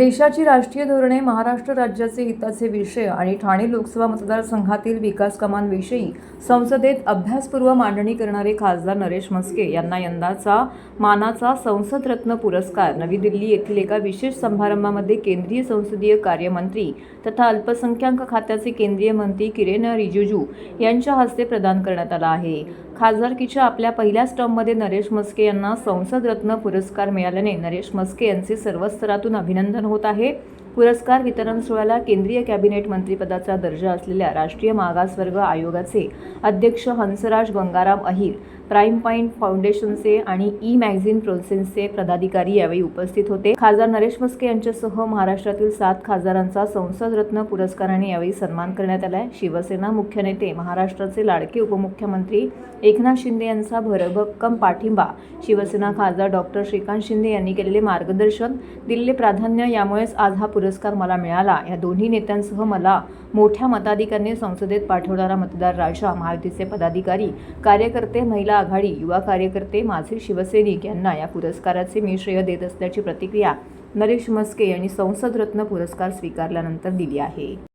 देशाची राष्ट्रीय धोरणे महाराष्ट्र राज्याचे हिताचे विषय आणि ठाणे लोकसभा मतदारसंघातील विकास कामांविषयी संसदेत अभ्यासपूर्व मांडणी करणारे खासदार नरेश म्हस्के यांना यंदाचा मानाचा संसदरत्न पुरस्कार. नवी दिल्ली येथील एका विशेष समारंभामध्ये केंद्रीय संसदीय कार्यमंत्री तथा अल्पसंख्याक खात्याचे केंद्रीय मंत्री किरेन रिजिजू यांच्या हस्ते प्रदान करण्यात आला आहे. खासदारकीच्या आपल्या पहिल्याच टर्ममध्ये नरेश मस्के यांना संसद रत्न पुरस्कार मिळाल्याने नरेश मस्के यांचे सर्व स्तरातून अभिनंदन होत आहे. पुरस्कार वितरण सोहळ्याला केंद्रीय कॅबिनेट मंत्रीपदाचा दर्जा असलेल्या राष्ट्रीय मागासवर्ग आयोगाचे अध्यक्ष हंसराज गंगाराम अहिर प्राईम पॉईंट फाउंडेशनचे आणि ई मॅगझिन प्रोसेन्सचे पदाधिकारी यावेळी उपस्थित होते. खासदार नरेश मस्के यांच्यासह महाराष्ट्रातील सात खासदारांचा संसद रत्न पुरस्काराने यावेळी सन्मान करण्यात आलाय. शिवसेना मुख्य नेते महाराष्ट्राचे लाडके उपमुख्यमंत्री एकनाथ शिंदे यांचा भरभक्कम पाठिंबा शिवसेना खासदार डॉक्टर श्रीकांत शिंदे यांनी केलेले मार्गदर्शन दिलेले प्राधान्य यामुळेच आज हा पुरस्कार मला मिळाला. या दोन्ही नेत्यांसह मला मोठ्या मताधिकाऱ्यांनी संसदेत पाठवणारा मतदार राजा महायुतीचे पदाधिकारी कार्यकर्ते महिला आघाडी युवा कार्यकर्ते माझे शिवसैनिक यांना या पुरस्काराचे मी श्रेय देत असल्याची प्रतिक्रिया नरेश म्हस्के यांनी संसद रत्न पुरस्कार स्वीकारल्यानंतर दिली आहे.